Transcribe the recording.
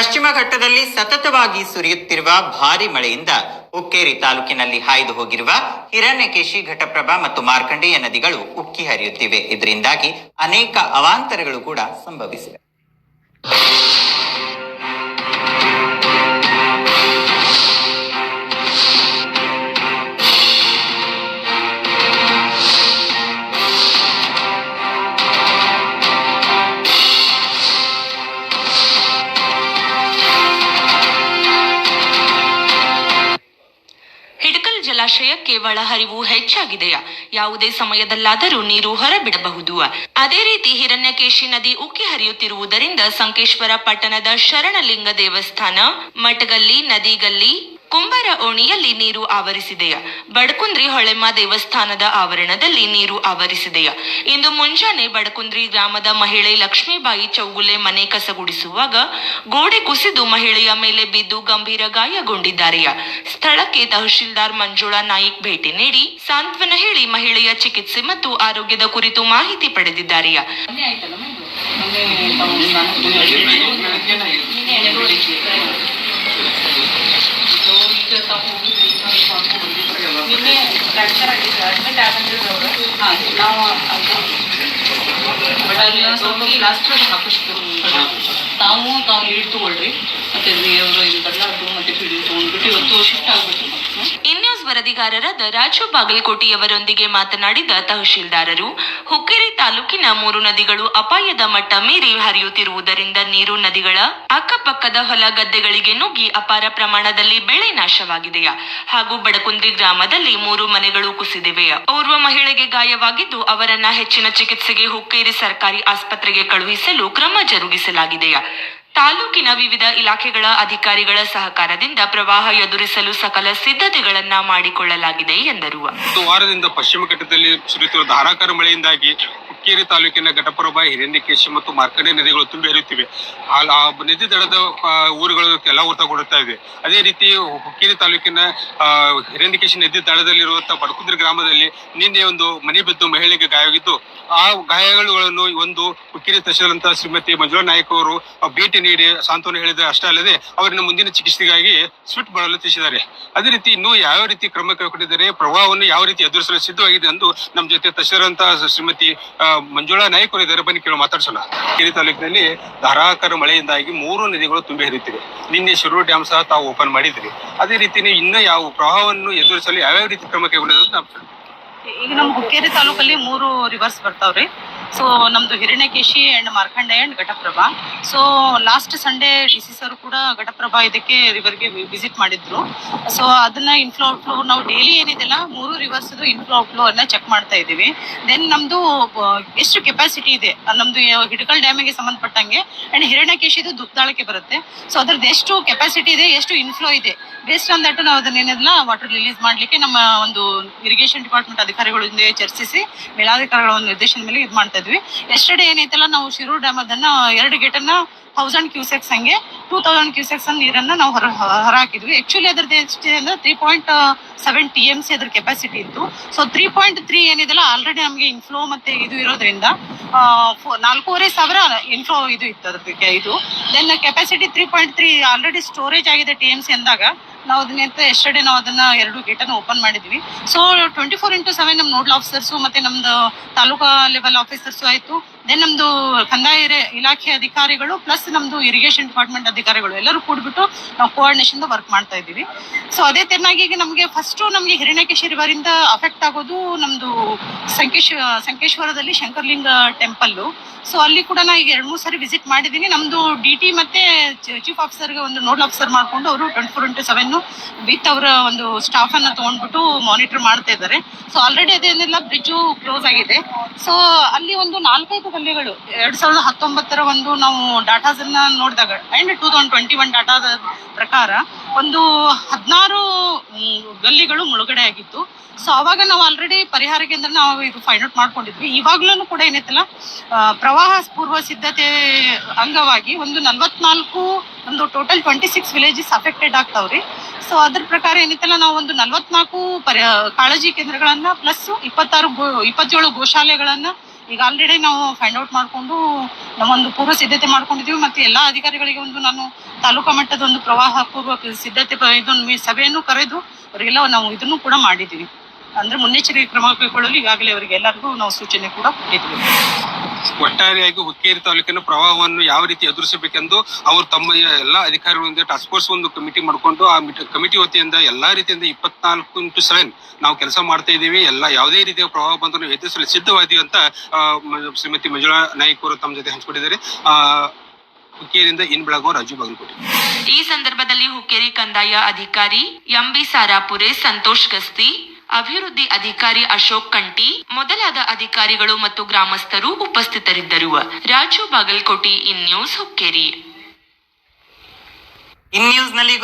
ಪಶ್ಚಿಮ ಘಟ್ಟದಲ್ಲಿ ಸತತವಾಗಿ ಸುರಿಯುತ್ತಿರುವ ಭಾರಿ ಮಳೆಯಿಂದ ಉಕ್ಕೇರಿ ತಾಲೂಕಿನಲ್ಲಿ ಹಾಯ್ದು ಹೋಗಿರುವ ಹಿರಣ್ಯಕೇಶಿ ಘಟಪ್ರಭಾ ಮತ್ತು ಮಾರ್ಕಂಡೇಯ ನದಿಗಳು ಉಕ್ಕಿ ಹರಿಯುತ್ತಿವೆ. ಇದರಿಂದಾಗಿ ಅನೇಕ ಅವಾಂತರಗಳು ಕೂಡ ಸಂಭವಿಸಿವೆ. ಜಲಾಶಯಕ್ಕೆ ಒಳಹರಿವು ಹೆಚ್ಚಾಗಿದೆಯಾ? ಯಾವುದೇ ಸಮಯದಲ್ಲಾದರೂ ನೀರು ಹೊರಬಿಡಬಹುದು. ಅದೇ ರೀತಿ ಹಿರಣ್ಯಕೇಶಿ ನದಿ ಉಕ್ಕಿ ಹರಿಯುತ್ತಿರುವುದರಿಂದ ಸಂಕೇಶ್ವರ ಪಟ್ಟಣದ ಶರಣಲಿಂಗ ದೇವಸ್ಥಾನ, ಮಠಗಲ್ಲಿ, ನದಿಗಲ್ಲಿ ಕುಂಬಾರ ಓಣಿಯಲ್ಲಿ ನೀರು ಆವರಿಸಿದೆಯ. ಬಡಕುಂದ್ರಿ ಹೊಳೆಮ್ಮ ದೇವಸ್ಥಾನದ ಆವರಣದಲ್ಲಿ ನೀರು ಆವರಿಸಿದೆಯ. ಇಂದು ಮುಂಜಾನೆ ಬಡಕುಂದ್ರಿ ಗ್ರಾಮದ ಮಹಿಳೆ ಲಕ್ಷ್ಮೀಬಾಯಿ ಚೌಗುಲೆ ಮನೆ ಕಸಗುಡಿಸುವಾಗ ಗೋಡೆ ಕುಸಿದು ಮಹಿಳೆಯ ಮೇಲೆ ಬಿದ್ದು ಗಂಭೀರ ಗಾಯಗೊಂಡಿದ್ದಾರೆಯ. ಸ್ಥಳಕ್ಕೆ ತಹಶೀಲ್ದಾರ್ ಮಂಜುಳಾ ನಾಯಿಕ್ ಭೇಟಿ ನೀಡಿ ಸಾಂತ್ವನ ಹೇಳಿ ಮಹಿಳೆಯ ಚಿಕಿತ್ಸೆ ಮತ್ತು ಆರೋಗ್ಯದ ಕುರಿತು ಮಾಹಿತಿ ಪಡೆದಿದ್ದಾರೆಯ ನಿನ್ನೆ ಫ್ರ್ಯಾಕ್ಚರ್ ಆಗಿದೆ ಅಡ್ಮಿಟ್ ಆಗಂದಿದ್ರು ಅವರು ಹಾಂ ನಾವು ಬಟ್ ಅಲ್ಲಿ ಸ್ವಲ್ಪ ಪ್ಲಾಸ್ಟರ್ ಹಾಕಿಸ್ತು ತಾವು ತಾವು ಲೀಡ್ ತಗೊಳ್ರಿ ಮತ್ತೆ ದೇವರು ಇರ್ತಾರಲ್ಲ ಅದು ಮತ್ತೆ ಪಿಡಿ ತೊಗೊಂಡ್ಬಿಟ್ಟು ಇವತ್ತು ಶಿಫ್ಟ್ ಆಗ್ಬಿಟ್ಟು. ಇನ್ಯೂಸ್ ವರದಿಗಾರರಾದ ರಾಜು ಬಾಗಲಕೋಟೆಯವರೊಂದಿಗೆ ಮಾತನಾಡಿದ ತಹಶೀಲ್ದಾರರು, ಹುಕ್ಕೇರಿ ತಾಲೂಕಿನ ಮೂರು ನದಿಗಳು ಅಪಾಯದ ಮಟ್ಟ ಮೀರಿ ಹರಿಯುತ್ತಿರುವುದರಿಂದ ನೀರು ನದಿಗಳ ಅಕ್ಕಪಕ್ಕದ ಹೊಲ ಗದ್ದೆಗಳಿಗೆ ನುಗ್ಗಿ ಅಪಾರ ಪ್ರಮಾಣದಲ್ಲಿ ಬೆಳೆ ನಾಶವಾಗಿದೆಯ. ಹಾಗೂ ಬಡಕುಂದ್ರಿ ಗ್ರಾಮದಲ್ಲಿ ಮೂರು ಮನೆಗಳು ಕುಸಿದಿವೆಯ ಓರ್ವ ಮಹಿಳೆಗೆ ಗಾಯವಾಗಿದ್ದು, ಅವರನ್ನ ಹೆಚ್ಚಿನ ಚಿಕಿತ್ಸೆಗೆ ಹುಕ್ಕೇರಿ ಸರ್ಕಾರಿ ಆಸ್ಪತ್ರೆಗೆ ಕಳುಹಿಸಲು ಕ್ರಮ ಜರುಗಿಸಲಾಗಿದೆಯಾ. ತಾಲೂಕಿನ ವಿವಿಧ ಇಲಾಖೆಗಳ ಅಧಿಕಾರಿಗಳ ಸಹಕಾರದಿಂದ ಪ್ರವಾಹ ಎದುರಿಸಲು ಸಕಲ ಸಿದ್ಧತೆಗಳನ್ನ ಮಾಡಿಕೊಳ್ಳಲಾಗಿದೆ ಎಂದರು. ವಾರದಿಂದ ಪಶ್ಚಿಮ ಘಟ್ಟದಲ್ಲಿ ಸುರಿಯುತ್ತಿರುವ ಧಾರಾಕಾರ ಮಳೆಯಿಂದಾಗಿ ಹುಕ್ಕೇರಿ ತಾಲೂಕಿನ ಘಟಪ್ರಭಾ ಹಿರಣ್ಯಕೇಶಿ ಮತ್ತು ಮಾರ್ಕಂಡೆ ನದಿಗಳು ತುಂಬಿ ಹರಿಯುತ್ತಿವೆ. ನದಿ ದಡದ ಊರುಗಳು ಎಲ್ಲ ಕೊಡುತ್ತಾ ಇವೆ. ಅದೇ ರೀತಿ ಹುಕ್ಕೇರಿ ತಾಲೂಕಿನ ಹಿರಣ್ಯಕೇಶಿ ನದಿ ದಡದಲ್ಲಿರುವಂತಹ ಬಡಕುದ್ರಿ ಗ್ರಾಮದಲ್ಲಿ ನಿನ್ನೆ ಒಂದು ಮನೆ ಬಿದ್ದು ಮಹಿಳೆಗೆ ಗಾಯವಾಗಿದ್ದು, ಆ ಗಾಯಗಳನ್ನು ಒಂದು ಹುಕ್ಕೇರಿ ತಹಶೀಲ್ದಂತ ಶ್ರೀಮತಿ ಮಂಜುಳಾ ನಾಯ್ಕ ಅವರು ಭೇಟಿ ನೀಡಿ ಸಾಂತ್ವನ ಹೇಳಿದ ಅಷ್ಟೇ ಅಲ್ಲದೆ ಅವರನ್ನು ಮುಂದಿನ ಚಿಕಿತ್ಸೆಗಾಗಿ ಸ್ವಿಟ್ ಮಾಡಲು ತಿಳಿಸಿದ್ದಾರೆ ಅದೇ ರೀತಿ ಇನ್ನೂ ಯಾವ ರೀತಿ ಕ್ರಮ ಕೈಗೊಂಡಿದ್ದಾರೆ, ಪ್ರವಾಹವನ್ನು ಯಾವ ರೀತಿ ಎದುರಿಸಲು ಸಿದ್ಧವಾಗಿದೆ ಎಂದು ನಮ್ಮ ಜೊತೆ ತಹಶೀಲ್ದಂತ ಶ್ರೀಮತಿ ಮಂಜುಳಾ ನಾಯ್ಕ ಇದರ ಬನ್ನಿ ಕೇಳಿ ಮಾತಾಡ್ಸೋಣ. ಕೇರಿ ತಾಲೂಕಿನಲ್ಲಿ ಧಾರಾಕಾರ ಮಳೆಯಿಂದಾಗಿ ಮೂರು ನದಿಗಳು ತುಂಬಿ ಹರಿಯುತ್ತಿವೆ. ನಿನ್ನೆ ಶಿರೂರು ಡ್ಯಾಮ್ ಸಹ ತಾವು ಓಪನ್ ಮಾಡಿದ್ರಿ. ಅದೇ ರೀತಿ ಇನ್ನೂ ಯಾವ ಪ್ರವಾಹವನ್ನು ಎದುರಿಸಲು ಯಾವ್ಯಾವ ರೀತಿ ಕ್ರಮ ಕೈಗೊಂಡಿದ್ರು ಈಗ ನಮ್ಮ ಹುಕ್ಕೇರಿ ತಾಲೂಕಲ್ಲಿ ಮೂರು ರಿವರ್ಸ್ ಬರ್ತಾವ್ರಿ. ಸೊ ನಮ್ದು Hiranyakeshi and Markandeya and Ghataprabha. So last Sunday D C sir ಕೂಡ ಘಟಪ್ರಭಾ ಇದಕ್ಕೆ ರಿವರ್ಗೆ ವಿಸಿಟ್ ಮಾಡಿದ್ರು. ಸೊ ಅದನ್ನ ಇನ್ಫ್ಲೋ ಔಟ್ಫ್ಲೋ ನಾವು ಡೈಲಿ ಏನಿದೆಲ್ಲ ಮೂರು ರಿವರ್ಸ್ ಇನ್ಫ್ಲೋ ಔಟ್ಫ್ಲೋ ಅನ್ನ ಚೆಕ್ ಮಾಡ್ತಾ ಇದೀವಿ ದೆನ್ ನಮ್ದು ಎಷ್ಟು ಕೆಪಾಸಿಟಿ ಇದೆ? ನಮ್ದು ಹಿಡಕಲ್ ಡ್ಯಾಮಿಗೆ ಸಂಬಂಧಪಟ್ಟಂಗೆ ಅಂಡ್ ಹಿರಣ್ಯಕೇಶಿದು ದುಗ್ದಾಳಕ್ಕೆ ಬರುತ್ತೆ. ಸೊ ಅದ್ರದ್ದು ಎಷ್ಟು ಕೆಪಾಸಿಟಿ ಇದೆ, ಎಷ್ಟು ಇನ್ಫ್ಲೋ ಇದೆ? ಬೇಸ್ಡ್ ಆನ್ ದಟ್ ನಾವು ಅದನ್ನೇನೆಲ್ಲ ವಾಟರ್ ರಿಲೀಸ್ ಮಾಡ್ಲಿಕ್ಕೆ ನಮ್ಮ ಒಂದು ಇರಿಗೇಷನ್ ಡಿಪಾರ್ಟ್ಮೆಂಟ್ ಅಧಿಕಾರಿಗಳ ಜೊತೆ ಚರ್ಚಿಸಿ, ಮೇಲಾಧಿಕಾರಿಗಳ ನಿರ್ದೇಶನ ಮೇಲೆ ಇದು ಮಾಡ್ತಾ ಇದ್ವಿ ಎಸ್ಟರ್ಡೇ ಏನೈತಲ್ಲ, ನಾವು ಶಿರೂರ್ ಡ್ಯಾಮ್ ಅದನ್ನ ಎರಡು ಗೇಟನ್ನ ಥೌಸಂಡ್ ಕ್ಯೂಸೆಕ್ಸ್ ಹಂಗೆ ಟೂ ತೌಸಂಡ್ ಕ್ಯೂಸೆಕ್ಸ್ ನೀರನ್ನ ನಾವು ಹೊರ ಹೊರ ಹಾಕಿದ್ವಿ. ಆಕ್ಚುಲಿ ಅದ್ರದ್ದು ಎಷ್ಟಿದೆ ಅಂದ್ರೆ ತ್ರೀ ಪಾಯಿಂಟ್ ಸೆವೆನ್ ಟಿ ಎಂ ಸಿ ಅದ್ರ ಕೆಪಾಸಿಟಿ ಇತ್ತು. ಸೊ ತ್ರೀ ಪಾಯಿಂಟ್ ತ್ರೀ ಏನಿದೆಲ್ಲ ಆಲ್ರೆಡಿ ನಮಗೆ ಇನ್ಫ್ಲೋ ಮತ್ತೆ ಇದು ಇರೋದ್ರಿಂದ ನಾಲ್ಕೂವರೆ ಸಾವಿರ ಇನ್ಫ್ಲೋ ಇದು ಇತ್ತು ಅದಕ್ಕೆ ಇದು. Then capacity three point three already storage ಆಗಿದೆ ಟಿ ಎಂ ಸಿ ಅಂದಾಗ ನಾವು ಅದನ್ನ ಎಸ್ಟರ್ಡೇ ನಾವು ಅದನ್ನ ಎರಡು ಗೇಟ್ ಅನ್ನು ಓಪನ್ ಮಾಡಿದ್ವಿ. So twenty four into seven ನಮ್ಮ ನೋಡಲ್ ಆಫೀಸರ್ಸು ಮತ್ತೆ ನಮ್ದು ತಾಲೂಕಾ ಲೆವೆಲ್ ಆಫೀಸರ್ಸು ಆಯ್ತು. ದೆನ್ ನಮ್ದು ಕಂದಾಯ ಇಲಾಖೆ ಅಧಿಕಾರಿಗಳು ಪ್ಲಸ್ ನಮ್ದು ಇರಿಗೇಷನ್ ಡಿಪಾರ್ಟ್ಮೆಂಟ್ ಅಧಿಕಾರಿಗಳು ಎಲ್ಲರೂ ಕೂಡ್ಬಿಟ್ಟು ನಾವು ಕೋಆರ್ಡಿನೇಷನ್ ವರ್ಕ್ ಮಾಡ್ತಾ ಇದ್ದೀವಿ. ಸೊ ಅದೇ ತೆರನಾಗಿ ನಮಗೆ ಫಸ್ಟ್ ನಮಗೆ ಹಿರಣ್ಯಕೇಶ್ವರಿ ಬಾರಿಂದ ಇಂದ ಅಫೆಕ್ಟ್ ಆಗೋದು ನಮ್ದು ಸಂಕೇಶ್ ಸಂಕೇಶ್ವರದಲ್ಲಿ ಶಂಕರ್ಲಿಂಗ ಟೆಂಪಲ್ಲು ಸೊ ಅಲ್ಲಿ ಕೂಡ ನಾ ಈಗ ಎರಡು ಮೂರು ಸಾರಿ ವಿಸಿಟ್ ಮಾಡಿದ್ದೀನಿ ನಮ್ದು ಡಿ ಟಿ ಮತ್ತೆ ಚೀಫ್ ಆಫೀಸರ್ಗೆ ಒಂದು ನೋಡಲ್ ಆಫೀಸರ್ ಮಾಡ್ಕೊಂಡು ಅವರು twenty four into seven with ಅವರ ಒಂದು ಸ್ಟಾಫ್ ಅನ್ನ ತಗೊಂಡ್ಬಿಟ್ಟು ಮಾನಿಟರ್ ಮಾಡ್ತಾ ಇದ್ದಾರೆ. ಸೊ ಆಲ್ರೆಡಿ ಅದೇನೆಲ್ಲ ಬ್ರಿಡ್ಜು ಕ್ಲೋಸ್ ಆಗಿದೆ. ಸೊ ಅಲ್ಲಿ ಒಂದು ನಾಲ್ಕೈದು ಗಲ್ಲಿಗಳು ಎರಡ್ ಸಾವಿರದ ಹತ್ತೊಂಬತ್ತರ ಒಂದು ನಾವು ಡಾಟಾಸ್ ಅನ್ನ ನೋಡಿದಾಗ, and two thousand twenty one ಡಾಟಾದ ಪ್ರಕಾರ ಒಂದು ಹದಿನಾರು ಗಲ್ಲಿಗಳು ಮುಳುಗಡೆ ಆಗಿತ್ತು. ಸೊ ಅವಾಗ ನಾವು ಆಲ್ರೆಡಿ ಪರಿಹಾರ ಕೇಂದ್ರ ನಾವು ಇದು ಫೈಂಡ್ ಔಟ್ ಮಾಡ್ಕೊಂಡಿದ್ವಿ. ಇವಾಗ್ಲೂ ಕೂಡ ಏನೈತಲ್ಲ ಪ್ರವಾಹ ಪೂರ್ವ ಸಿದ್ಧತೆ ಅಂಗವಾಗಿ ಒಂದು ನಲ್ವತ್ನಾಲ್ಕು, ಒಂದು total twenty six villages affected ಆಗ್ತಾವ್ರಿ. So ಅದ್ರ ಪ್ರಕಾರ ಏನೈತಲ್ಲ ನಾವು ಒಂದು ನಲ್ವತ್ನಾಲ್ಕು ಪರಿ, ಕಾಳಜಿ ಕೇಂದ್ರಗಳನ್ನ ಪ್ಲಸ್ ಇಪ್ಪತ್ತಾರು ಗೋ, ಇಪ್ಪತ್ತೇಳು ಗೋಶಾಲೆಗಳನ್ನ ಈಗ ಆಲ್ರೆಡಿ ನಾವು ಫೈಂಡ್ ಔಟ್ ಮಾಡಿಕೊಂಡು ನಾವೊಂದು ಪೂರ್ವ ಸಿದ್ಧತೆ ಮಾಡ್ಕೊಂಡಿದ್ದೀವಿ ಮತ್ತೆ ಎಲ್ಲಾ ಅಧಿಕಾರಿಗಳಿಗೆ ಒಂದು ನಾನು ತಾಲೂಕಾ ಮಟ್ಟದ ಒಂದು ಪ್ರವಾಹ ಪೂರ್ವ ಸಿದ್ಧತೆ ಇದೊಂದು ಸಭೆಯನ್ನು ಕರೆದು ಅವರಿಗೆಲ್ಲ ನಾವು ಇದನ್ನು ಕೂಡ ಮಾಡಿದ್ದೀವಿ. ಅಂದ್ರೆ ಮುನ್ನೆಚ್ಚರಿಕೆ ಕ್ರಮ ಕೈಗೊಳ್ಳಲು ಈಗಾಗಲೇ ಅವರಿಗೆ ಎಲ್ಲರಿಗೂ ನಾವು ಸೂಚನೆ ಕೂಡ ಕೊಟ್ಟಿದ್ವಿ ಒಟ್ಟಾರೆಯಾಗಿ ಹುಕ್ಕೇರಿ ತಾಲೂಕಿನ ಪ್ರವಾಹವನ್ನು ಯಾವ ರೀತಿ ಎದುರಿಸಬೇಕೆಂದು ಅವರು ತಮ್ಮ ಎಲ್ಲ ಅಧಿಕಾರಿಗಳೊಂದಿಗೆ ಟಾಸ್ಕ್ ಫೋರ್ಸ್ ಒಂದು ಕಮಿಟಿ ಮಾಡಿಕೊಂಡು ಆ ಕಮಿಟಿ ವತಿಯಿಂದ ಎಲ್ಲಾ ರೀತಿಯಿಂದ ಇಪ್ಪತ್ನಾಲ್ಕು ಇಂಟು ಸೆವೆನ್ ನಾವು ಕೆಲಸ ಮಾಡ್ತಾ ಇದ್ದೀವಿ. ಎಲ್ಲ ಯಾವುದೇ ರೀತಿಯ ಪ್ರವಾಹ ಬಂದರೂ ಎದುರಿಸಲು ಸಿದ್ಧವಾದೀವಿ ಅಂತ ಶ್ರೀಮತಿ ಮಂಜುಳಾ ನಾಯ್ಕ ಅವರು ತಮ್ಮ ಜೊತೆ ಹಂಚಿಕೊಂಡಿದ್ದಾರೆ. ಹುಕ್ಕೇರಿಯಿಂದ ಇನ್ ಬೆಳಗಾವ್ ರಾಜು ಬಾಗಲಕೋಟೆ. ಈ ಸಂದರ್ಭದಲ್ಲಿ ಹುಕ್ಕೇರಿ ಕಂದಾಯ ಅಧಿಕಾರಿ ಎಂಬಿ ಸಾರಾಪುರೆ ಸಂತೋಷ್ ಗಸ್ತಿ ಅಭಿವೃದ್ಧಿ ಅಧಿಕಾರಿ ಅಶೋಕ್ ಕಂಟಿ, ಮೊದಲಾದ ಅಧಿಕಾರಿಗಳು ಮತ್ತು ಗ್ರಾಮಸ್ಥರು ಉಪಸ್ಥಿತರಿದ್ದರು. Raju Bagalkote in news Hukkeri. In ನ್ಯೂಸ್ನಲ್ಲಿ